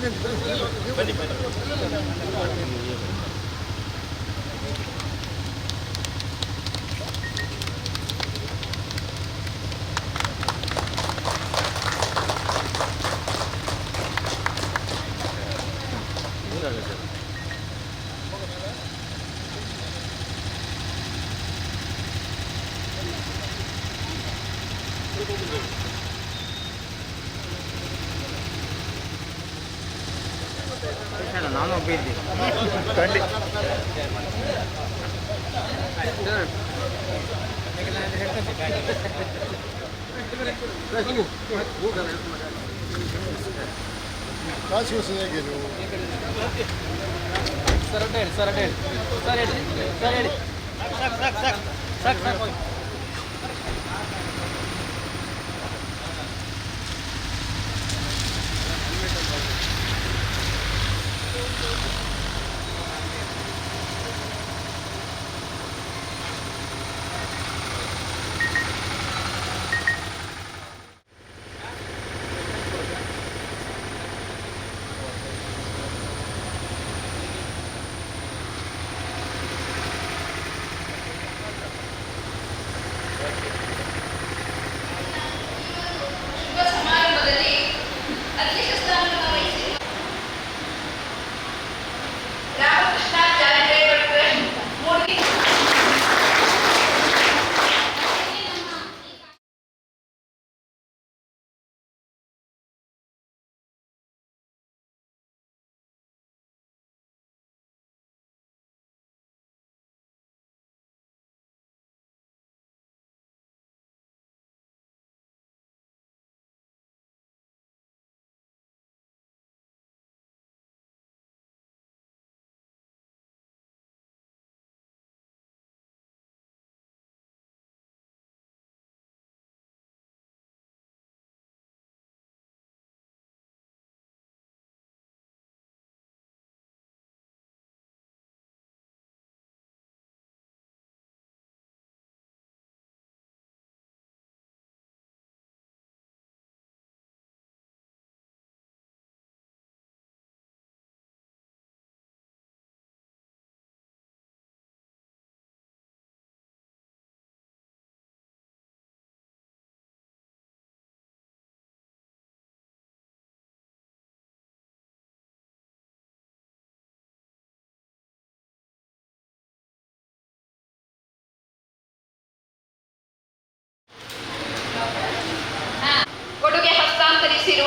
خلينا ಕಾಸು ಹೇಗೆ ನೀವು ಸರ್ ಅಡ್ಡ ಹೇಳಿ ಸರ್ ಅಡ್ಡ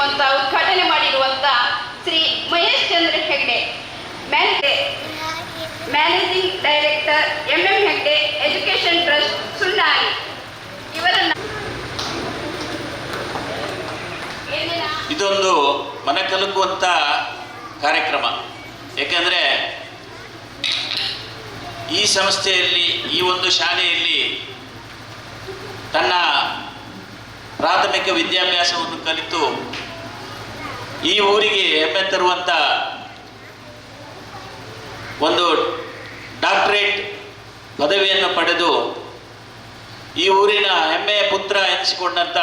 ಹಸ್ತಾಂತರಿಸಿರುವಂತ ಉದ್ಘಾಟನೆ ಮಾಡಿರುವಂತ Shri Mahesh Chandra Hegde. Manage managing director M M Hegde education trust ಸುನ್ನಾಯಿ ಇವರನ್ನ ಇದೊಂದು ಮನ ಕಲಕುವಂಥ ಕಾರ್ಯಕ್ರಮ. ಏಕೆಂದರೆ ಈ ಸಂಸ್ಥೆಯಲ್ಲಿ, ಈ ಒಂದು ಶಾಲೆಯಲ್ಲಿ ತನ್ನ ಪ್ರಾಥಮಿಕ ವಿದ್ಯಾಭ್ಯಾಸವನ್ನು ಕಲಿತು ಈ ಊರಿಗೆ ಹೆಮ್ಮೆ ತರುವಂಥ ಒಂದು ಡಾಕ್ಟರೇಟ್ ಪದವಿಯನ್ನು ಪಡೆದು ಈ ಊರಿನ ಹೆಮ್ಮೆಯ ಪುತ್ರ ಎನಿಸಿಕೊಂಡಂಥ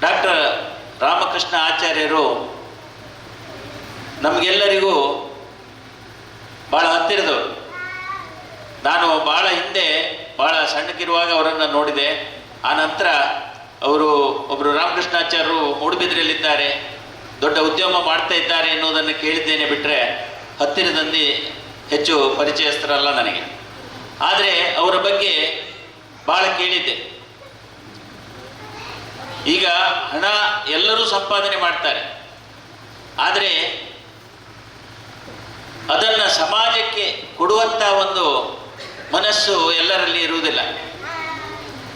ಡಾಕ್ಟರ್ ರಾಮಕೃಷ್ಣ ಆಚಾರ್ಯರು ನಮಗೆಲ್ಲರಿಗೂ ಭಾಳ ಹತ್ತಿರದವರು. ನಾನು ಭಾಳ ಹಿಂದೆ ಭಾಳ ಸಣ್ಣಕ್ಕಿರುವಾಗ ಅವರನ್ನು ನೋಡಿದೆ. ಆ ನಂತರ ಅವರು ಒಬ್ಬರು ರಾಮಕೃಷ್ಣಾಚಾರ್ಯರು ಮೂಡುಬಿದ್ರೆಯಲ್ಲಿದ್ದಾರೆ ದೊಡ್ಡ ಉದ್ಯಮ ಮಾಡ್ತಾ ಇದ್ದಾರೆ ಎನ್ನುವುದನ್ನು ಕೇಳಿದ್ದೇನೆ ಬಿಟ್ಟರೆ ಹತ್ತಿರದಲ್ಲಿ ಹೆಚ್ಚು ಪರಿಚಯಸ್ಥರಲ್ಲ ನನಗೆ. ಆದರೆ ಅವರ ಬಗ್ಗೆ ಭಾಳ ಕೇಳಿದ್ದೆ. ಈಗ ಹಣ ಎಲ್ಲರೂ ಸಂಪಾದನೆ ಮಾಡ್ತಾರೆ. ಆದರೆ ಅದನ್ನು ಸಮಾಜಕ್ಕೆ ಕೊಡುವಂಥ ಒಂದು ಮನಸ್ಸು ಎಲ್ಲರಲ್ಲಿ ಇರುವುದಿಲ್ಲ.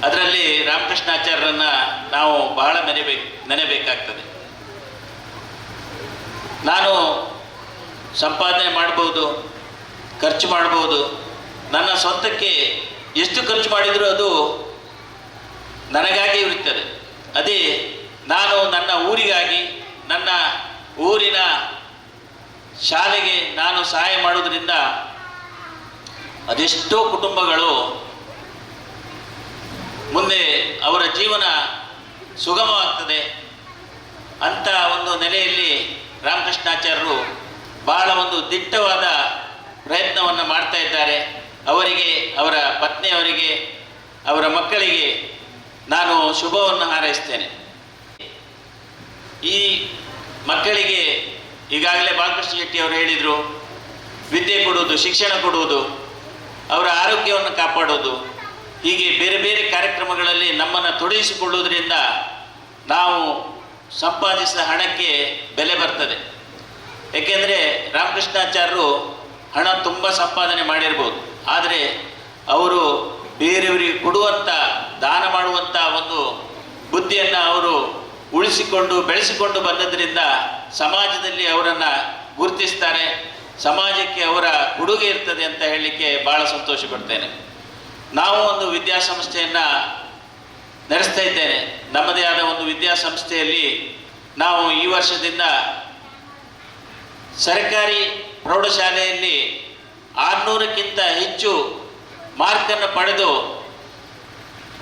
ಅದರಲ್ಲಿ ರಾಮಕೃಷ್ಣಾಚಾರ್ಯರನ್ನ ನಾವು ಬಹಳ ನೆನೆಬೇಕು, ನೆನೆಬೇಕಾಗ್ತದೆ. ನಾನು ಸಂಪಾದನೆ ಮಾಡ್ಬೋದು, ಖರ್ಚು ಮಾಡ್ಬೋದು, ನನ್ನ ಸ್ವಂತಕ್ಕೆ ಎಷ್ಟು ಖರ್ಚು ಮಾಡಿದರೂ ಅದು ನನಗಾಗಿ ಇರುತ್ತದೆ. ಅದೇ ನಾನು ನನ್ನ ಊರಿಗಾಗಿ, ನನ್ನ ಊರಿನ ಶಾಲೆಗೆ ನಾನು ಸಹಾಯ ಮಾಡೋದ್ರಿಂದ ಅದೆಷ್ಟೋ ಕುಟುಂಬಗಳು ಮುಂದೆ ಅವರ ಜೀವನ ಸುಗಮವಾಗ್ತದೆ ಅಂತ ಒಂದು ನೆಲೆಯಲ್ಲಿ ರಾಮಕೃಷ್ಣಾಚಾರ್ಯರು ಬಹಳ ಒಂದು ದಿಟ್ಟವಾದ ಪ್ರಯತ್ನವನ್ನು ಮಾಡ್ತಾ ಇದ್ದಾರೆ. ಅವರಿಗೆ, ಅವರ ಪತ್ನಿಯವರಿಗೆ, ಅವರ ಮಕ್ಕಳಿಗೆ ನಾನು ಶುಭವನ್ನು ಹಾರೈಸ್ತೇನೆ. ಈ ಮಕ್ಕಳಿಗೆ ಈಗಾಗಲೇ ಬಾಲಕೃಷ್ಣ ಶೆಟ್ಟಿ ಅವರು ಹೇಳಿದರು, ವಿದ್ಯೆ ಕೊಡುವುದು, ಶಿಕ್ಷಣ ಕೊಡುವುದು, ಅವರ ಆರೋಗ್ಯವನ್ನು ಕಾಪಾಡೋದು. ಹೀಗೆ ಬೇರೆ ಬೇರೆ ಕಾರ್ಯಕ್ರಮಗಳಲ್ಲಿ ನಮ್ಮನ್ನು ತೊಡಗಿಸಿಕೊಳ್ಳುವುದರಿಂದ ನಾವು ಸಂಪಾದಿಸಿದ ಹಣಕ್ಕೆ ಬೆಲೆ ಬರ್ತದೆ. ಏಕೆಂದರೆ ರಾಮಕೃಷ್ಣಾಚಾರ್ಯರು ಹಣ ತುಂಬ ಸಂಪಾದನೆ ಮಾಡಿರ್ಬೋದು. ಆದರೆ ಅವರು ಬೇರೆಯವರಿಗೆ ಕೊಡುವಂಥ ದಾನ ಮಾಡುವಂಥ ಒಂದು ಬುದ್ಧಿಯನ್ನು ಅವರು ಉಳಿಸಿಕೊಂಡು, ಬೆಳೆಸಿಕೊಂಡು ಬಂದದ್ರಿಂದ ಸಮಾಜದಲ್ಲಿ ಅವರನ್ನು ಗುರುತಿಸ್ತಾರೆ. ಸಮಾಜಕ್ಕೆ ಅವರ ಕೊಡುಗೆ ಇರ್ತದೆ ಅಂತ ಹೇಳಲಿಕ್ಕೆ ಭಾಳ ಸಂತೋಷ ಪಡ್ತೇನೆ. ನಾವು ಒಂದು ವಿದ್ಯಾಸಂಸ್ಥೆಯನ್ನು ನಡೆಸ್ತಾ ಇದ್ದೇನೆ. ನಮ್ಮದೇ ಆದ ಒಂದು ವಿದ್ಯಾಸಂಸ್ಥೆಯಲ್ಲಿ ನಾವು ಈ ವರ್ಷದಿಂದ ಸರ್ಕಾರಿ ಪ್ರೌಢಶಾಲೆಯಲ್ಲಿ ಆರುನೂರಕ್ಕಿಂತ ಹೆಚ್ಚು ಮಾರ್ಕನ್ನು ಪಡೆದು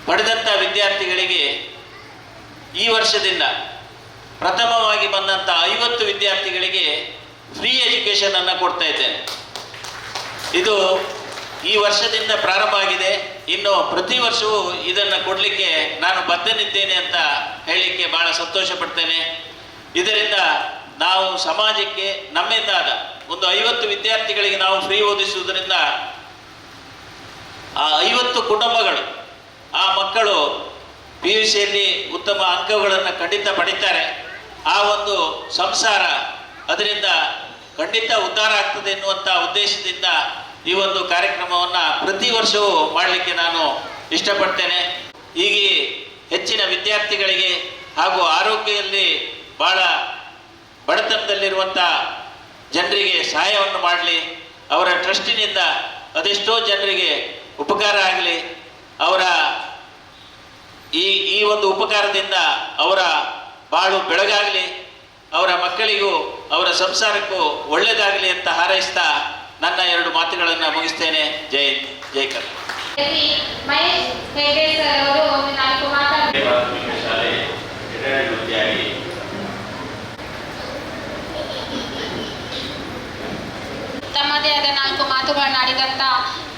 ಪಡೆದಂಥ ವಿದ್ಯಾರ್ಥಿಗಳಿಗೆ ಈ ವರ್ಷದಿಂದ ಪ್ರಥಮವಾಗಿ ಬಂದಂಥ ಐವತ್ತು ವಿದ್ಯಾರ್ಥಿಗಳಿಗೆ ಫ್ರೀ ಎಜುಕೇಷನನ್ನು ಕೊಡ್ತಾ ಇದ್ದೇನೆ. ಇದು ಈ ವರ್ಷದಿಂದ ಪ್ರಾರಂಭ ಆಗಿದೆ. ಇನ್ನು ಪ್ರತಿ ವರ್ಷವೂ ಇದನ್ನು ಕೊಡಲಿಕ್ಕೆ ನಾನು ಬದ್ಧನಿದ್ದೇನೆ ಅಂತ ಹೇಳಲಿಕ್ಕೆ ಬಹಳ ಸಂತೋಷ ಪಡ್ತೇನೆ. ಇದರಿಂದ ನಾವು ಸಮಾಜಕ್ಕೆ ನಮ್ಮಿಂದಾದ ಒಂದು ಐವತ್ತು ವಿದ್ಯಾರ್ಥಿಗಳಿಗೆ ನಾವು ಫ್ರೀ ಓದಿಸುವುದರಿಂದ ಆ ಐವತ್ತು ಕುಟುಂಬಗಳು, ಆ ಮಕ್ಕಳು ಪಿ ಯು ಸಿಯಲ್ಲಿ ಉತ್ತಮ ಅಂಕಗಳನ್ನು ಖಂಡಿತ ಪಡಿತಾರೆ. ಆ ಒಂದು ಸಂಸಾರ ಅದರಿಂದ ಖಂಡಿತ ಉದ್ಧಾರ ಆಗ್ತದೆ ಎನ್ನುವಂಥ ಉದ್ದೇಶದಿಂದ ಈ ಒಂದು ಕಾರ್ಯಕ್ರಮವನ್ನು ಪ್ರತಿ ವರ್ಷವೂ ಮಾಡಲಿಕ್ಕೆ ನಾನು ಇಷ್ಟಪಡ್ತೇನೆ. ಹೀಗೆ ಹೆಚ್ಚಿನ ವಿದ್ಯಾರ್ಥಿಗಳಿಗೆ ಹಾಗೂ ಆರೋಗ್ಯದಲ್ಲಿ ಭಾಳ ಬಡತನದಲ್ಲಿರುವಂಥ ಜನರಿಗೆ ಸಹಾಯವನ್ನು ಮಾಡಲಿ. ಅವರ ಟ್ರಸ್ಟಿನಿಂದ ಅದೆಷ್ಟೋ ಜನರಿಗೆ ಉಪಕಾರ ಆಗಲಿ. ಅವರ ಈ ಈ ಒಂದು ಉಪಕಾರದಿಂದ ಅವರ ಬಾಳು ಬೆಳಗಾಗಲಿ. ಅವರ ಮಕ್ಕಳಿಗೂ ಅವರ ಸಂಸಾರಕ್ಕೂ ಒಳ್ಳೆಯದಾಗಲಿ ಅಂತ ಹಾರೈಸ್ತಾ ನನ್ನ ಎರಡು ಮಾತುಗಳನ್ನ ಮುಗಿಸ್ತೇನೆ. ಜೈ ಜೈ ಕರ್ ತಮ್ಮದೇ ಆದ ನಾಲ್ಕು ಮಾತುಗಳನ್ನಾಡಿದಂಥ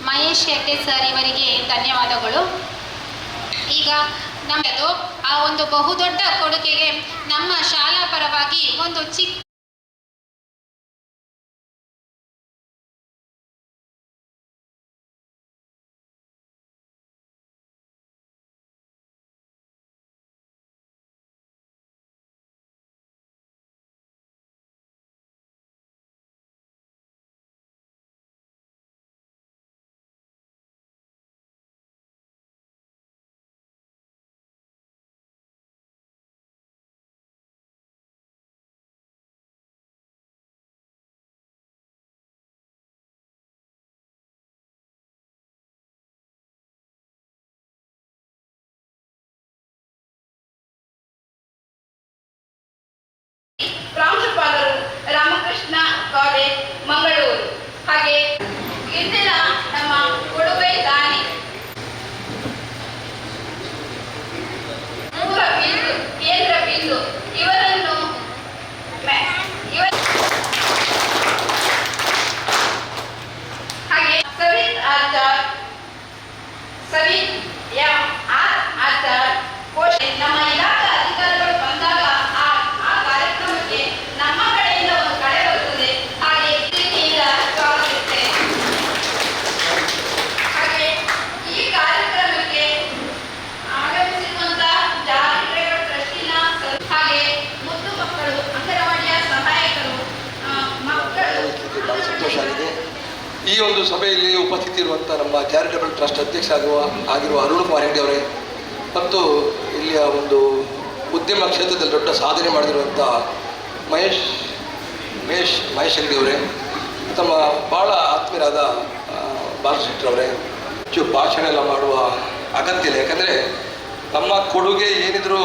ಮಹೇಶ್ ಹೆಗ್ಡೆ ಸರ್ ಇವರಿಗೆ ಧನ್ಯವಾದಗಳು. ಈಗ ನಮ್ಮದು ಆ ಒಂದು ಬಹುದೊಡ್ಡ ಕೊಡುಗೆಗೆ ನಮ್ಮ ಶಾಲಾ ಪರವಾಗಿ ಒಂದು ಚಿಕ್ಕ ಪ್ರಾಂಶುಪಾಲರು ರಾಮಕೃಷ್ಣ ಕಾಲೇಜ್ ಮಂಗಳೂರು. ಹಾಗೆ ಇಂದಿನ ನಮ್ಮ ಕೊಡುಗೆ ದಾನಿ ಮೂಲ ಬಿಂದು ಕೇಂದ್ರ ಬಿಂದು ಇವರನ್ನು ಮ- ಇವ- ಹಾಗೆ ಸವಿತ್ ಆಚಾರ್ ಸವಿತ್ ಎಂ ಆರ್ ಆಚಾರ್ ಕೋಶ ನಮ್ಮ ಇಲಾಖಾ ಅಧಿಕಾರಿಗಳು ಬಂದಾಗ ಆ ಆ ಕಾರ್ಯಕ್ರಮಕ್ಕೆ ನಮ್ಮ ಕಡೆಯಿಂದ ಒಂದು ಕಡೆ ಬರುತ್ತದೆ ಹಾಗೆ ಪ್ರೀತಿಯಿಂದ ಸ್ವಾಗತಿಸುತ್ತೇನೆ ಹಾಗೆ ಈ ಕಾರ್ಯಕ್ರಮಕ್ಕೆ ಆಗಮಿಸಿರುವಂತ ಜಾಗೃತ ಟ್ರಸ್ಟಿನ ಸದಸ್ಯರು, ಹಾಗೆ ಮುದ್ದು ಮಕ್ಕಳು ಅಂಗನವಾಡಿಯ ಸಹಾಯಕರು ಆ, ಮಕ್ಕಳು ಬಹಳ ಸಂತೋಷ ಆಗಿದೆ ಈ ಒಂದು ಸಭೆಯಲ್ಲಿ ನಮ್ಮ ಚಾರಿಟಬಲ್ ಟ್ರಸ್ಟ್ ಅಧ್ಯಕ್ಷ ಆಗುವ, ಆಗಿರುವ ಅರುಣ್ ಕುಮಾರ್ ಹೆಗ್ಡೆ ಅವರೇ. ಮತ್ತು ಇಲ್ಲಿಯ ಒಂದು ಉದ್ಯಮ ಕ್ಷೇತ್ರದಲ್ಲಿ ದೊಡ್ಡ ಸಾಧನೆ ಮಾಡಿರುವಂಥ ಮಹೇಶ್ ಮಹೇಶ್ ಮಹೇಶ್ ಹೆಗ್ಡೆ ಅವರೇ. ತಮ್ಮ ಭಾಳ ಆತ್ಮೀಯರಾದ ಬಾಲಶೆಟ್ಟರವರೇ ಹೆಚ್ಚು ಭಾಷಣ ಎಲ್ಲ ಮಾಡುವ ಅಗತ್ಯ ಇಲ್ಲ. ಯಾಕಂದರೆ ನಮ್ಮ ಕೊಡುಗೆ ಏನಿದ್ರು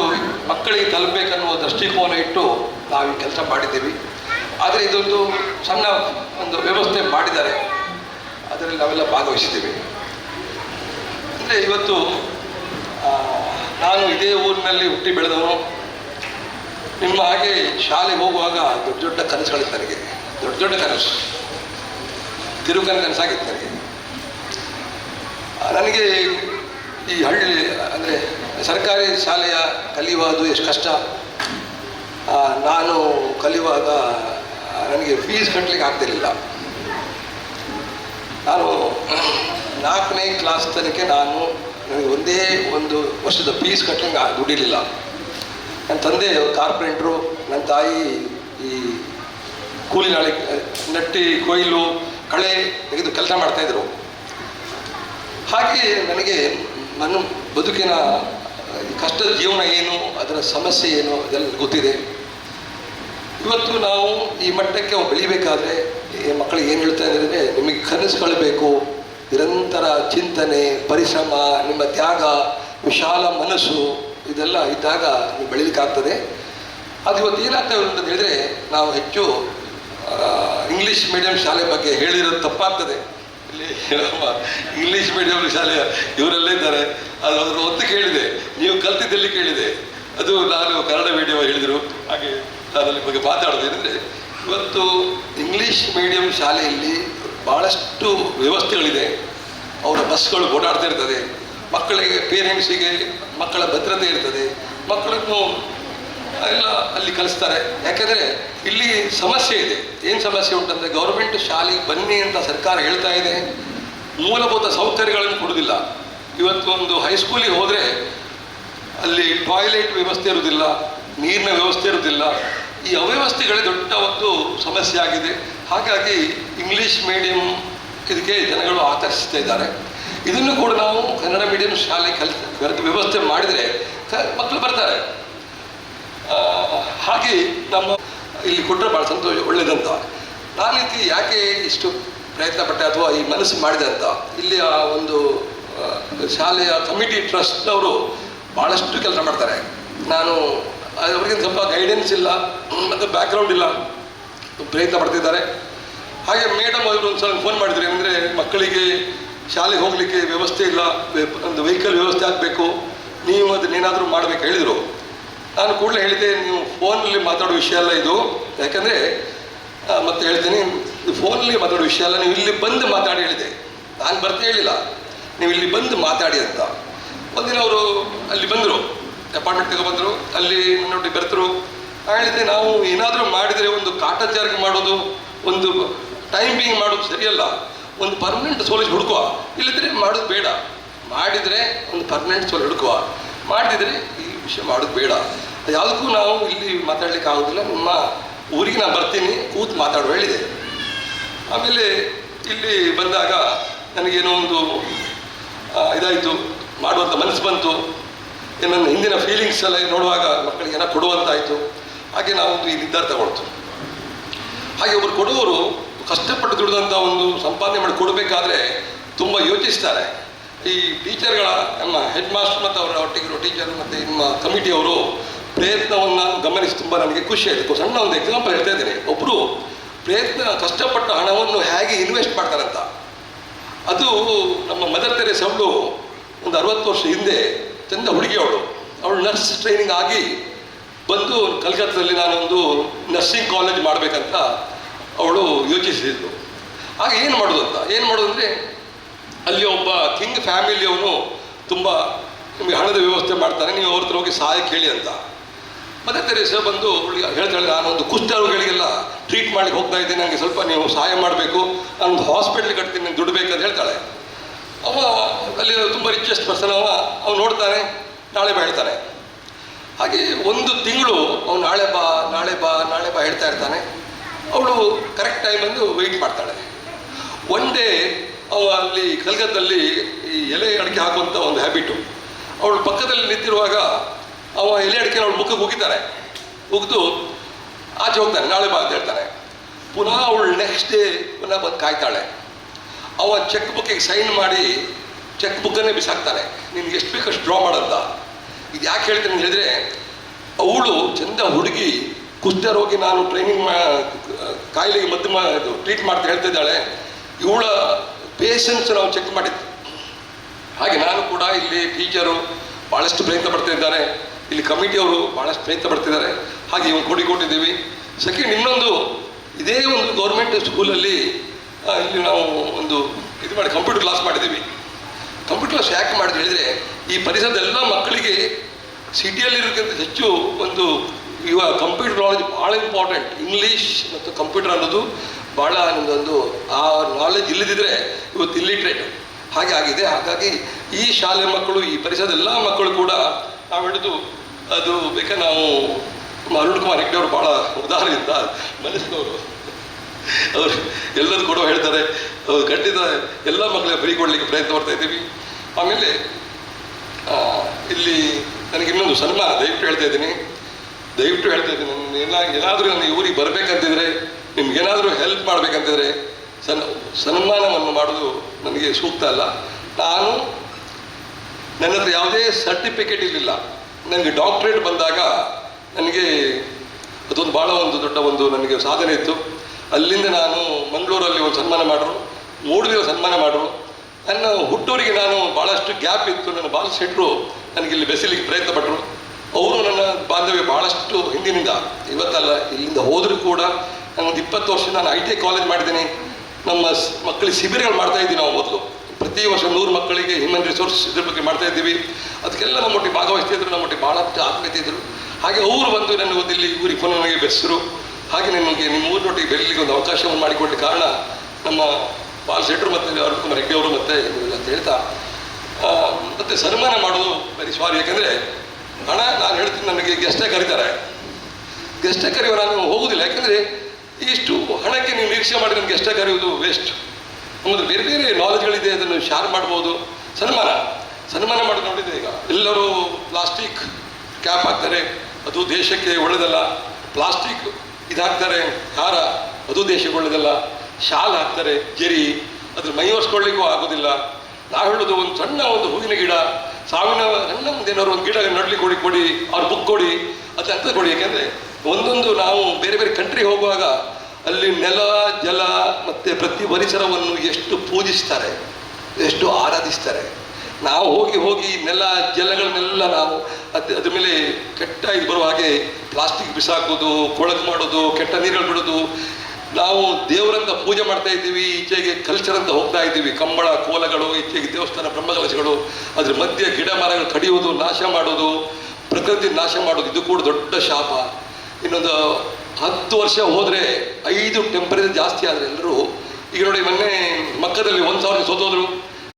ಮಕ್ಕಳಿಗೆ ತಲುಪಬೇಕನ್ನುವ ದೃಷ್ಟಿಕೋನ ಇಟ್ಟು ನಾವು ಈ ಕೆಲಸ ಮಾಡಿದ್ದೀವಿ. ಆದರೆ ಇದೊಂದು ಸಣ್ಣ ಒಂದು ವ್ಯವಸ್ಥೆ ಮಾಡಿದ್ದಾರೆ. ಅದರಲ್ಲಿ ನಾವೆಲ್ಲ ಭಾಗವಹಿಸಿದ್ದೇವೆ. ಅಂದರೆ ಇವತ್ತು ನಾನು ಇದೇ ಊರಿನಲ್ಲಿ ಹುಟ್ಟಿ ಬೆಳೆದವನು. ನಿಮ್ಮ ಹಾಗೆ ಶಾಲೆಗೆ ಹೋಗುವಾಗ ದೊಡ್ಡ ದೊಡ್ಡ ಕನಸುಗಳಿತ್ತು ನನಗೆ. ದೊಡ್ಡ ದೊಡ್ಡ ಕನಸು. ತಿರುಗನ ಕನಸಾಗಿತ್ತು ನನಗೆ. ನನಗೆ ಈ ಹಳ್ಳಿ ಅಂದರೆ ಸರ್ಕಾರಿ ಶಾಲೆಯ ಕಲಿಯುವುದು ಎಷ್ಟು ಕಷ್ಟ. ನಾನು ಕಲಿಯುವಾಗ ನನಗೆ ಫೀಸ್ ಕಟ್ಟಲಿಕ್ಕೆ ಆಗ್ತಿರ್ಲಿಲ್ಲ. ನಾನು ನಾಲ್ಕನೇ ಕ್ಲಾಸ್ ತನಕ ನಾನು ನನಗೆ ಒಂದೇ ಒಂದು ವರ್ಷದ ಫೀಸ್ ಕಟ್ಟಂಗೆ ಆ- ದುಡ್ಡಿರಲಿಲ್ಲ. ನನ್ನ ತಂದೆ ಕಾರ್ಪೆಂಟ್ರು ನನ್ನ ತಾಯಿ ಈ ಕೂಲಿ ನಾಳೆ, ನಟ್ಟಿ, ಕೊಯ್ಲು, ಕಳೆ ತೆಗೆದು ಕೆಲಸ ಮಾಡ್ತಾಯಿದ್ರು ಹಾಗೆ ನನಗೆ ನನ್ನ ಬದುಕಿನ ಕಷ್ಟದ ಜೀವನ ಏನು, ಅದರ ಸಮಸ್ಯೆ ಏನು ಅದೆಲ್ಲ ಗೊತ್ತಿದೆ. ಇವತ್ತು ನಾವು ಈ ಮಟ್ಟಕ್ಕೆ ಬೆಳಿಬೇಕಾದ್ರೆ ಈ ಮಕ್ಕಳಿಗೆ ಏನು ಹೇಳ್ತಾ ಇದ್ದಾರೆ ನಿಮಗೆ ಕನಸುಗಳು ಬೇಕು ನಿರಂತರ ಚಿಂತನೆ, ಪರಿಶ್ರಮ, ನಿಮ್ಮ ತ್ಯಾಗ, ವಿಶಾಲ ಮನಸ್ಸು, ಇದೆಲ್ಲ ಇದ್ದಾಗ ನೀವು ಬೆಳೀಲಿಕ್ಕಾಗ್ತದೆ ಅದು ಇವತ್ತು ಏನಾಗ್ತದೆ ಅಂತ ಹೇಳಿದ್ರೆ, ನಾವು ಹೆಚ್ಚು ಇಂಗ್ಲೀಷ್ ಮೀಡಿಯಂ ಶಾಲೆ ಬಗ್ಗೆ ಹೇಳಿರೋದು ತಪ್ಪಾಗ್ತದೆ. ಇಲ್ಲಿ ಇಂಗ್ಲೀಷ್ ಮೀಡಿಯಂ ಶಾಲೆ ಇವರೆಲ್ಲ ಇದ್ದಾರೆ. ಅದು ಅದರ ಒತ್ತು ಕೇಳಿದೆ. ನೀವು ಕಲ್ತಿದ್ದಲ್ಲಿ ಕೇಳಿದೆ. ಅದು ನಾನು ಕನ್ನಡ ಮೀಡಿಯಂ ಹೇಳಿದರು. ಹಾಗೆ ನಾನು ಬಗ್ಗೆ ಮಾತಾಡೋದು. ಏನಂದರೆ ಇವತ್ತು ಇಂಗ್ಲಿಷ್ ಮೀಡಿಯಂ ಶಾಲೆಯಲ್ಲಿ ಭಾಳಷ್ಟು ವ್ಯವಸ್ಥೆಗಳಿದೆ. ಅವರ ಬಸ್ಗಳು ಓಡಾಡ್ತಾ ಇರ್ತದೆ. ಮಕ್ಕಳಿಗೆ ಪೇರೆಂಟ್ಸಿಗೆ ಮಕ್ಕಳ ಭದ್ರತೆ ಇರ್ತದೆ. ಮಕ್ಕಳನ್ನು ಎಲ್ಲ ಅಲ್ಲಿ ಕಲಿಸ್ತಾರೆ. ಯಾಕೆಂದರೆ ಇಲ್ಲಿ ಸಮಸ್ಯೆ ಇದೆ. ಏನು ಸಮಸ್ಯೆ ಉಂಟಂದರೆ ಗೌರ್ಮೆಂಟ್ ಶಾಲೆಗೆ ಬನ್ನಿ ಅಂತ ಸರ್ಕಾರ ಹೇಳ್ತಾ ಇದೆ. ಮೂಲಭೂತ ಸೌಕರ್ಯಗಳನ್ನು ಕೊಡೋದಿಲ್ಲ ಇವತ್ತು ಒಂದು ಹೈಸ್ಕೂಲಿಗೆ ಹೋದರೆ ಅಲ್ಲಿ ಟಾಯ್ಲೆಟ್ ವ್ಯವಸ್ಥೆ ಇರುವುದಿಲ್ಲ, ನೀರಿನ ವ್ಯವಸ್ಥೆ ಇರುವುದಿಲ್ಲ ಈ ಅವ್ಯವಸ್ಥೆಗಳೇ ದೊಡ್ಡ ಒಂದು ಸಮಸ್ಯೆ ಆಗಿದೆ. ಹಾಗಾಗಿ ಇಂಗ್ಲೀಷ್ ಮೀಡಿಯಂ ಇದಕ್ಕೆ ಜನಗಳು ಆಕರ್ಷಿಸ್ತಾ ಇದ್ದಾರೆ. ಇದನ್ನು ಕೂಡ ನಾವು ಕನ್ನಡ ಮೀಡಿಯಂ ಶಾಲೆ ಕಲ್, ವ್ಯವಸ್ಥೆ ಮಾಡಿದರೆ ಮಕ್ಕಳು ಬರ್ತಾರೆ. ಹಾಗೆ ನಮ್ಮ ಇಲ್ಲಿ ಕೊಟ್ಟರೆ ಭಾಳ ಸಂತೋಷ, ಒಳ್ಳೇದಂತ. ಆ ರೀತಿ ಯಾಕೆ ಇಷ್ಟು ಪ್ರಯತ್ನ ಪಟ್ಟೆ ಅಥವಾ ಈ ಮನಸ್ಸು ಮಾಡಿದೆ ಅಂತ? ಇಲ್ಲಿ ಆ ಒಂದು ಶಾಲೆಯ ಕಮಿಟಿ ಟ್ರಸ್ಟ್ನವರು ಭಾಳಷ್ಟು ಕೆಲಸ ಮಾಡ್ತಾರೆ. ನಾನು ಅವರಿಗೆ ಸ್ವಲ್ಪ ಗೈಡೆನ್ಸ್ ಇಲ್ಲ, ಮತ್ತು ಬ್ಯಾಕ್ಗ್ರೌಂಡ್ ಇಲ್ಲ. ಪ್ರಯತ್ನ ಪಡ್ತಿದ್ದಾರೆ ಹಾಗೆ ಮೇಡಮ್ ಅವರು ಒಂದು ಸಲ ಫೋನ್ ಮಾಡಿದ್ರು ಅಂದರೆ ಮಕ್ಕಳಿಗೆ ಶಾಲೆಗೆ ಹೋಗಲಿಕ್ಕೆ ವ್ಯವಸ್ಥೆ ಇಲ್ಲ ಒಂದು ವೆಹಿಕಲ್ ವ್ಯವಸ್ಥೆ ಆಗಬೇಕು, ನೀವು ಅದನ್ನ ಏನಾದರೂ ಮಾಡಬೇಕು ಹೇಳಿದರು. ನಾನು ಕೂಡಲೇ ಹೇಳಿದೆ, ನೀವು ಫೋನಲ್ಲಿ ಮಾತಾಡೋ ವಿಷಯ ಅಲ್ಲ ಇದು. ಯಾಕಂದರೆ ಮತ್ತೆ ಹೇಳ್ತೀನಿ ಫೋನಲ್ಲಿ ಮಾತಾಡೋ ವಿಷಯ ಅಲ್ಲ, ನೀವು ಇಲ್ಲಿ ಬಂದು ಮಾತಾಡಿ ಹೇಳಿದೆ. ನಾನು ಬರ್ತಾ ಹೇಳಿಲ್ಲ. ನೀವು ಇಲ್ಲಿ ಬಂದು ಮಾತಾಡಿ ಅಂತ. ಒಂದಿನ ಅವರು ಅಲ್ಲಿ ಬಂದರು. ಅಪಾರ್ಟ್ಮೆಂಟ್ ಬಂದರು, ಅಲ್ಲಿ ನೋಡಿ ಬೆರೆತರು. ನಾನು ಹೇಳಿದೆ ನಾವು ಏನಾದರೂ ಮಾಡಿದರೆ ಒಂದು ಕಾಟಾಚಾರಕ್ಕೆ ಮಾಡೋದು, ಒಂದು ಟೈಮಿಂಗ್ ಮಾಡೋದು ಸರಿಯಲ್ಲ. ಒಂದು ಪರ್ಮನೆಂಟ್ ಸೊಲ್ಯೂಷನ್ ಹುಡುಕುವ. ಇಲ್ಲದ್ರೆ ಮಾಡೋದು ಬೇಡ. ಮಾಡಿದರೆ ಒಂದು ಪರ್ಮನೆಂಟ್ ಸೋಲ್ ಹುಡುಕುವ. ಮಾಡಿದರೆ ಈ ವಿಷಯ ಮಾಡೋದು ಬೇಡ. ಯಾವುದಕ್ಕೂ ನಾವು ಇಲ್ಲಿ ಮಾತಾಡ್ಲಿಕ್ಕೆ ಆಗೋದಿಲ್ಲ. ನಿಮ್ಮ ಊರಿಗೆ ನಾನು ಬರ್ತೀನಿ. ಕೂತು ಮಾತಾಡುವ ಹೇಳಿದೆ. ಆಮೇಲೆ ಇಲ್ಲಿ ಬಂದಾಗ ನನಗೇನೋ ಒಂದು ಇದಾಯಿತು. ಮಾಡುವಂಥ ಮನಸ್ಸು ಬಂತು. ನನ್ನ ಹಿಂದಿನ ಫೀಲಿಂಗ್ಸ್ ಎಲ್ಲ ನೋಡುವಾಗ ಮಕ್ಕಳಿಗೆ ಏನೋ ಕೊಡುವಂತಾಯಿತು. ಹಾಗೆ ನಾವೊಂದು ಈ ನಿರ್ಧಾರ ತಗೊಳ್ತು ಹಾಗೆ ಒಬ್ಬರು ಕೊಡುವರು ಕಷ್ಟಪಟ್ಟು ದುಡಿದಂಥ ಒಂದು ಸಂಪಾದನೆ ಮಾಡಿ ಕೊಡಬೇಕಾದ್ರೆ ತುಂಬ ಯೋಚಿಸ್ತಾರೆ. ಈ ಟೀಚರ್ಗಳ ನಮ್ಮ ಹೆಡ್ ಮಾಸ್ಟರ್ ಮತ್ತು ಅವರ ಟೀಚರ್ ಮತ್ತು ನಿಮ್ಮ ಕಮಿಟಿಯವರು ಪ್ರಯತ್ನವನ್ನು ಗಮನಿಸಿ ತುಂಬ ನನಗೆ ಖುಷಿ ಆಯಿತು. ಸಣ್ಣ ಒಂದು ಎಕ್ಸಾಂಪಲ್ ಹೇಳ್ತಾ ಇದ್ದೇನೆ. ಒಬ್ಬರು ಪ್ರಯತ್ನ ಕಷ್ಟಪಟ್ಟ ಹಣವನ್ನು ಹೇಗೆ ಇನ್ವೆಸ್ಟ್ ಮಾಡ್ತಾರಂತ. ಅದು ನಮ್ಮ ಮದರ್ ತೆರೆ ಅವಳು ಒಂದು ಅರವತ್ತು ವರ್ಷ ಹಿಂದೆ ಚಂದ ಹುಡುಗಿ ಅವಳು. ಅವಳು ನರ್ಸ್ ಟ್ರೈನಿಂಗ್ ಆಗಿ ಬಂದು ಕಲ್ಕತ್ತಾದಲ್ಲಿ ನಾನೊಂದು ನರ್ಸಿಂಗ್ ಕಾಲೇಜ್ ಮಾಡಬೇಕಂತ ಅವಳು ಯೋಚಿಸಿದ್ಲು. ಆಗ ಏನು ಮಾಡೋದು ಅಂತ? ಏನು ಮಾಡೋದು ಅಂದರೆ, ಅಲ್ಲಿ ಒಬ್ಬ ಕಿಂಗ್ ಫ್ಯಾಮಿಲಿಯವನು ತುಂಬ ನಿಮಗೆ ಹಣದ ವ್ಯವಸ್ಥೆ ಮಾಡ್ತಾನೆ, ನೀವು ಅವ್ರ ಹತ್ರ ಹೋಗಿ ಸಹಾಯ ಕೇಳಿ ಅಂತ. ಮತ್ತೆ ತೆರೇಸ ಬಂದು ಹೇಳ್ತಾಳೆ ಹೇಳ್ತಾಳೆ ಒಂದು ಕುಷ್ಠರೋಗಿಗಳಿಗೆಲ್ಲ ಟ್ರೀಟ್ ಮಾಡ್ಲಿಕ್ಕೆ ಹೋಗ್ತಾ ಇದ್ದೀನಿ ನನಗೆ ಸ್ವಲ್ಪ ನೀವು ಸಹಾಯ ಮಾಡಬೇಕು, ನಾನೊಂದು ಹಾಸ್ಪಿಟ್ಲ್ ಕಟ್ತೀನಿ ದುಡ್ಡು ಬೇಕಂತ ಹೇಳ್ತಾಳೆ. ಅವ ಅಲ್ಲಿ ತುಂಬ ರಿಚೆಸ್ಟ್ ಪರ್ಸನ್ ಅವ, ಅವ್ನು ನೋಡ್ತಾನೆ, ನಾಳೆ ಹೇಳ್ತಾನೆ. ಹಾಗೆ ಒಂದು ತಿಂಗಳು ಅವ್ನು ನಾಳೆ ಬಾ ನಾಳೆ ಬಾ ನಾಳೆ ಬಾ ಹೇಳ್ತಾ ಇರ್ತಾನೆ. ಅವಳು ಕರೆಕ್ಟ್ ಟೈಮ್ ಬಂದು ವೆಯ್ಟ್ ಮಾಡ್ತಾಳೆ. ಒನ್ ಡೇ ಅವ ಅಲ್ಲಿ ಕಲ್ಗದಲ್ಲಿ ಈ ಎಲೆ ಅಡಿಕೆ ಹಾಕುವಂಥ ಒಂದು ಹ್ಯಾಬಿಟು ಅವಳು ಪಕ್ಕದಲ್ಲಿ ನಿಂತಿರುವಾಗ ಅವ ಎಲೆ ಅಡಿಕೆ ಅವಳು ಮುಖಕ್ಕೆ ಉಗಿತಾನೆ. ಉಗಿದು, ಆಚೆ ಹೋಗ್ತಾನೆ, ನಾಳೆ ಬಾ ಅಂತ ಹೇಳ್ತಾನೆ. ಪುನಃ ಅವಳು ನೆಕ್ಸ್ಟ್ ಡೇ ಪುನಃ ಬಂದು ಕಾಯ್ತಾಳೆ. ಅವ ಚೆಕ್ ಬುಕ್ಕಿಗೆ ಸೈನ್ ಮಾಡಿ ಚೆಕ್ ಬುಕ್ಕನ್ನೇ ಬಿಸಾಕ್ತಾನೆ. ನಿನ್ಗೆ ಎಷ್ಟು ಬೇಕಷ್ಟು ಡ್ರಾ ಮಾಡಂತ? ಇದು ಯಾಕೆ ಹೇಳ್ತೀನಿ ಹೇಳಿದ್ರೆ, ಅವಳು ಚಂದ ಹುಡುಗಿ ಕುಷ್ಠರೋಗಿ ನಾನು ಟ್ರೈನಿಂಗ್ ಮಾ, ಕಾಯಿಲೆಗೆ ಮದ್ದು ಮಾ ಟ್ರೀಟ್ ಮಾಡ್ತಾ ಹೇಳ್ತಾ ಇದ್ದಾಳೆ. ಇವಳ ಪೇಷನ್ಸ್ ನಾವು ಚೆಕ್ ಮಾಡಿದ್ದು. ಹಾಗೆ ನಾನು ಕೂಡ ಇಲ್ಲಿ ಟೀಚರು ಭಾಳಷ್ಟು ಪ್ರಯತ್ನ ಪಡ್ತಾ ಇದ್ದಾರೆ ಇಲ್ಲಿ ಕಮಿಟಿಯವರು ಭಾಳಷ್ಟು ಪ್ರಯತ್ನ ಪಡ್ತಿದ್ದಾರೆ ಹಾಗೆ ಕೊಡಿ ಕೊಟ್ಟಿದ್ದೀವಿ ಸೆಕೆಂಡ್ ಇನ್ನೊಂದು, ಇದೇ ಒಂದು ಗೌರ್ಮೆಂಟ್ ಸ್ಕೂಲಲ್ಲಿ ಇಲ್ಲಿ ನಾವು ಒಂದು ಇದು ಮಾಡಿ ಕಂಪ್ಯೂಟರ್ ಕ್ಲಾಸ್ ಮಾಡಿದ್ದೀವಿ. ಕಂಪ್ಯೂಟರ್ ಕ್ಲಾಸ್ ಯಾಕೆ ಮಾಡಿದ್ವಿ ಹೇಳಿದರೆ, ಈ ಪರಿಸರದ ಎಲ್ಲ ಮಕ್ಕಳಿಗೆ ಸಿಟಿಯಲ್ಲಿರೋಕ್ಕಿಂತ ಹೆಚ್ಚು ಒಂದು ಇವಾಗ ಕಂಪ್ಯೂಟರ್ ನಾಲೆಜ್ ಭಾಳ ಇಂಪಾರ್ಟೆಂಟ್ ಇಂಗ್ಲೀಷ್ ಮತ್ತು ಕಂಪ್ಯೂಟರ್ ಅನ್ನೋದು ಭಾಳ ನಮ್ಮದೊಂದು ಆ ನಾಲೆಜ್ ಇಲ್ಲದಿದ್ದರೆ ಇವತ್ತು ಇಲ್ಲಿಟ್ರೇಟ್ ಹಾಗೆ ಆಗಿದೆ. ಹಾಗಾಗಿ ಈ ಶಾಲೆ ಮಕ್ಕಳು, ಈ ಪರಿಸರದ ಎಲ್ಲ ಮಕ್ಕಳು ಕೂಡ ನಾವು ಹಿಡಿದು ಅದು ಬೇಕಾದ್ರೆ ನಾವು ಅರುಣ್ ಕುಮಾರ್ ಹೆಗ್ಡೆ ಅವರು ಭಾಳ ಉದಾಹರಣೆಯಿಂದ ಮನಸ್ಸಿನವರು ಅವರು ಎಲ್ಲರೂ ಕೂಡ ಹೇಳ್ತಾರೆ ಖಂಡಿತ ಎಲ್ಲ ಮಕ್ಕಳಿಗೆ ಫ್ರೀ ಕೊಡಲಿಕ್ಕೆ ಪ್ರಯತ್ನ ಮಾಡ್ತಾ ಇದ್ದೀವಿ. ಆಮೇಲೆ ಇಲ್ಲಿ ನನಗೆ ಇನ್ನೊಂದು ಸನ್ಮಾನ ದಯವಿಟ್ಟು ಹೇಳ್ತಾ ಇದ್ದೀನಿ. ದಯವಿಟ್ಟು ಹೇಳ್ತಾ ಇದ್ದೀನಿ ಎಲ್ಲ ಏನ ಏನಾದರೂ ನನಗೆ ಊರಿಗೆ ಬರಬೇಕಂತಿದ್ರೆ ನಿಮ್ಗೇನಾದರೂ ಹೆಲ್ಪ್ ಮಾಡಬೇಕಂತಿದ್ರೆ, ಸನ್, ಸನ್ಮಾನವನ್ನು ಮಾಡೋದು ನನಗೆ ಸೂಕ್ತ ಅಲ್ಲ. ನಾನು ನನ್ನ ಹತ್ರ ಯಾವುದೇ ಸರ್ಟಿಫಿಕೇಟ್ ಇರಲಿಲ್ಲ. ನನಗೆ ಡಾಕ್ಟ್ರೇಟ್ ಬಂದಾಗ ನನಗೆ ಅದೊಂದು ಭಾಳ ಒಂದು ದೊಡ್ಡ ಒಂದು ನನಗೆ ಸಾಧನೆ ಇತ್ತು. ಅಲ್ಲಿಂದ ನಾನು ಮಂಗಳೂರಲ್ಲಿ ಒಂದು ಸನ್ಮಾನ ಮಾಡಿದ್ರು ಮೂಡಿಗೆ ಸನ್ಮಾನ ಮಾಡಿದ್ರು. ನನ್ನ ಹುಟ್ಟೂರಿಗೆ ನಾನು ಭಾಳಷ್ಟು ಗ್ಯಾಪ್ ಇತ್ತು, ನನ್ನ ಬಾಲ್ ಸೆಟ್ರು ನನಗೆ ಇಲ್ಲಿ ಬೆಸಿಲಿಕ್ಕೆ ಪ್ರಯತ್ನ ಪಟ್ಟರು ಅವರು ನನ್ನ ಬಾಂಧವ್ಯ ಭಾಳಷ್ಟು ಹಿಂದಿನಿಂದ, ಇವತ್ತಲ್ಲ, ಇಲ್ಲಿಂದ ಹೋದರೂ ಕೂಡ ನಾನೊಂದು ಇಪ್ಪತ್ತು ವರ್ಷ ನಾನು ಐ ಟಿ ಐ ಕಾಲೇಜ್ ಮಾಡಿದ್ದೀನಿ. ನಮ್ಮ ಮಕ್ಕಳಿಗೆ ಶಿಬಿರಗಳು ಮಾಡ್ತಾ ಇದ್ದೀವಿ ನಾವು ಮೊದಲು. ಪ್ರತಿ ವರ್ಷ ನೂರು ಮಕ್ಕಳಿಗೆ ಹ್ಯೂಮನ್ ರಿಸೋರ್ಸ್ ಇದ್ರ ಬಗ್ಗೆ ಮಾಡ್ತಾ ಇದ್ದೀವಿ. ಅದಕ್ಕೆಲ್ಲ ನಮ್ಮೊಟ್ಟಿಗೆ ಭಾಗವಹಿಸ್ತಿದ್ರು, ನಮ್ಮೊಟ್ಟಿಗೆ ಭಾಳಷ್ಟು ಆತ್ಮೀಯತೆ ಇದ್ದರು. ಹಾಗೆ ಅವರು ಬಂದು ನನಗೆ ಇಲ್ಲಿ ಊರಿಗೆ ಪುನಃ ನನಗೆ ಬೆಸರು. ಹಾಗೆ ನಿಮಗೆ ನಿಮ್ಮ ಊರಿನೊಟ್ಟಿಗೆ ಬೆರಲಿಗೆ ಒಂದು ಅವಕಾಶವನ್ನು ಮಾಡಿಕೊಟ್ಟ ಕಾರಣ ನಮ್ಮ ಬಾಲ್ ಶೆಟ್ರು ಮತ್ತು ಅರುಣ್ ಕುಮಾರ್ ರೆಡ್ಡಿ ಅವರು ಮತ್ತು ಅಂತ ಹೇಳ್ತಾ ಮತ್ತೆ ಸನ್ಮಾನ ಮಾಡೋದು ವೆರಿ ಸಾರಿ ಯಾಕಂದ್ರೆ ಹಣ ನಾನು ಹೇಳ್ತೀನಿ, ನಮಗೆ ಗೆಸ್ಟೇ ಕರೀತಾರೆ? ಗೆಸ್ಟೇ ಕರೆಯುವ ನಾನು ಹೋಗುವುದಿಲ್ಲ ಯಾಕೆಂದರೆ ಇಷ್ಟು ಹಣಕ್ಕೆ ನೀವು ನಿರೀಕ್ಷೆ ಮಾಡಿ ನನಗೆ ಗೆಸ್ಟೇ ಕರೆಯುವುದು ವೇಸ್ಟ್ ನಮ್ಮದು ಬೇರೆ ಬೇರೆ ನಾಲೆಜ್ಗಳಿದೆ ಅದನ್ನು ಶೇರ್ ಮಾಡ್ಬೋದು. ಸನ್ಮಾನ ಸನ್ಮಾನ ಮಾಡಿ ನೋಡಿದೆ ಈಗ ಎಲ್ಲರೂ ಪ್ಲಾಸ್ಟಿಕ್ ಕ್ಯಾಪ್ ಹಾಕ್ತಾರೆ. ಅದು ದೇಶಕ್ಕೆ ಒಳ್ಳೆಯದಲ್ಲ ಪ್ಲಾಸ್ಟಿಕ್ ಇದಾಕ್ತಾರೆ ಹಾರ ಅದು ದೇಶಕ್ಕೆ ಒಳ್ಳೆಯದಲ್ಲ ಶಾಲ್ ಹಾಕ್ತಾರೆ, ಜರಿ, ಅದ್ರ ಮೈ ಒರೆಸ್ಕೊಳ್ಳಿಕ್ಕೂ ಆಗೋದಿಲ್ಲ. ನಾವು ಹೇಳೋದು ಒಂದು ಸಣ್ಣ ಒಂದು ಹೂವಿನ ಗಿಡ, ಸಾವಿನ ಸಣ್ಣ ಏನಾದ್ರು ಒಂದು ಗಿಡ ನಡ್ಲಿ ಕೊಡಿ ಕೊಡಿ, ಅವ್ರ ಬುಕ್ ಕೊಡಿ, ಅದು ಅರ್ಥ ಕೊಡಿ? ಯಾಕೆಂದರೆ ಒಂದೊಂದು ನಾವು ಬೇರೆ ಬೇರೆ ಕಂಟ್ರಿ ಹೋಗುವಾಗ ಅಲ್ಲಿ ನೆಲ, ಜಲ ಮತ್ತು ಪ್ರತಿ ಪರಿಸರವನ್ನು ಎಷ್ಟು ಪೂಜಿಸ್ತಾರೆ, ಎಷ್ಟು ಆರಾಧಿಸ್ತಾರೆ. ನಾವು ಹೋಗಿ ಹೋಗಿ ನೆಲ ಜಲಗಳನ್ನೆಲ್ಲ ನಾವು ಅದು ಅದ್ರ ಮೇಲೆ ಕೆಟ್ಟ ಇದು ಬರುವ ಹಾಗೆ ಪ್ಲಾಸ್ಟಿಕ್ ಬಿಸಾಕೋದು, ಕೊಳಕು ಮಾಡೋದು, ಕೆಟ್ಟ ನೀರುಗಳು ಬಿಡೋದು. ನಾವು ದೇವರಂತ ಪೂಜೆ ಮಾಡ್ತಾ ಇದ್ದೀವಿ, ಈಚೆಗೆ ಕಲ್ಚರ್ ಅಂತ ಹೋಗ್ತಾ ಇದ್ದೀವಿ. ಕಂಬಳ, ಕೋಲಗಳು, ಈಚೆಗೆ ದೇವಸ್ಥಾನ, ಬ್ರಹ್ಮಕಲಶಗಳು. ಅದ್ರ ಮಧ್ಯೆ ಗಿಡ ಮರಗಳು ಕಡಿಯೋದು, ನಾಶ ಮಾಡೋದು, ಪ್ರಕೃತಿ ನಾಶ ಮಾಡೋದು, ಇದು ಕೂಡ ದೊಡ್ಡ ಶಾಪ. ಇನ್ನೊಂದು ಹತ್ತು ವರ್ಷ ಹೋದರೆ ಐದು ಟೆಂಪರೇಚರ್ ಜಾಸ್ತಿ ಆದರೆ ಎಲ್ಲರೂ ಈಗ ನೋಡಿ ಮೊನ್ನೆ ಮಕ್ಕದಲ್ಲಿ ಒಂದು ಸಾವಿರ ಸೋತೋದ್ರು.